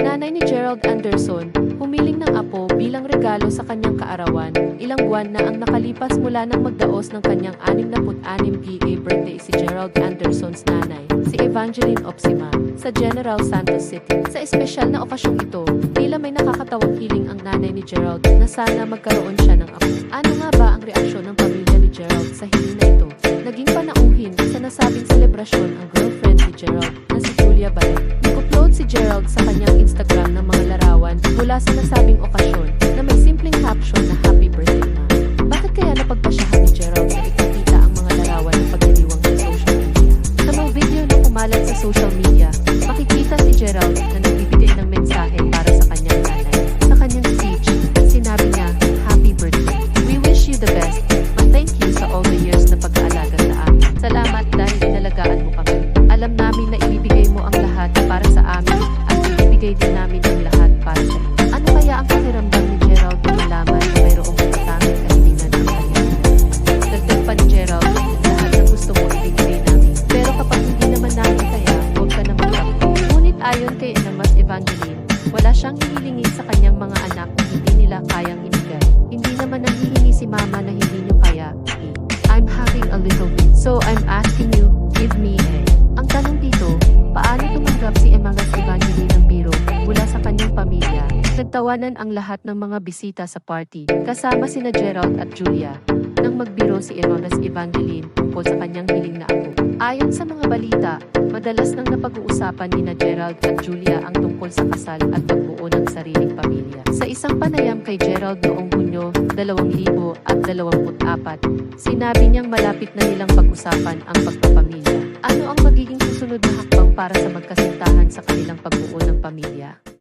Nanay ni Gerald Anderson, humiling ng apo bilang regalo sa kanyang kaarawan, ilang buwan na ang nakalipas mula nang magdaos ng kanyang 66 PA birthday si Gerald Anderson's nanay, si Evangeline Opsima, sa General Santos City. Sa espesyal na okasyong ito, tila may nakakatawang hiling ang nanay ni Gerald na sana magkaroon siya ng apo. Ano nga ba ang reaksyon ng pamilya ni Gerald sa hiling na ito? Naging panauhin sa nasabing selebrasyon ang girlfriend ni Gerald na si Julia Balet. Si Gerald sa kanyang Instagram ng mga larawan mula sa nasabing okasyon na may simpleng caption na Happy Birthday Ma. Bakit kaya napagpasyahan ni Gerald na ipakita ang mga larawan ng pagdiriwang sa social media? Sa mga video na kumalat sa social media, makikita si Gerald na nagbibigay ng mensahe para sa kanyang nanay. Sa kanyang speech, sinabi niya, Happy Birthday. We wish you the best. Ma, thank you sa all the years na pag-aalaga sa amin. Salamat dahil inalagaan mo kami. Alam namin na wala siyang hihilingin sa kanyang mga anak na hindi nila kayang ibigay. Hindi naman nanghihingi si mama na hindi niyo kaya. I'm having a little bit, so I'm asking you, give me a. Ang tanong dito, paano tumanggap si Emangas Evangeline ng biro mula sa kanyang pamilya? Nagtawanan ang lahat ng mga bisita sa party, kasama sina Gerald at Julia, nang magbiro si Emangas Evangeline tungkol sa kanyang hiling na apo. Ayon sa mga balita, madalas nang napag-uusapan ni na Gerald at Julia ang tungkol sa kasal at pagbuo ng sariling pamilya. Sa isang panayam kay Gerald noong Hunyo 2024, sinabi niyang malapit na nilang pag-usapan ang pagpapamilya. Ano ang magiging susunod na hakbang para sa magkasintahan sa kanilang pagbuo ng pamilya?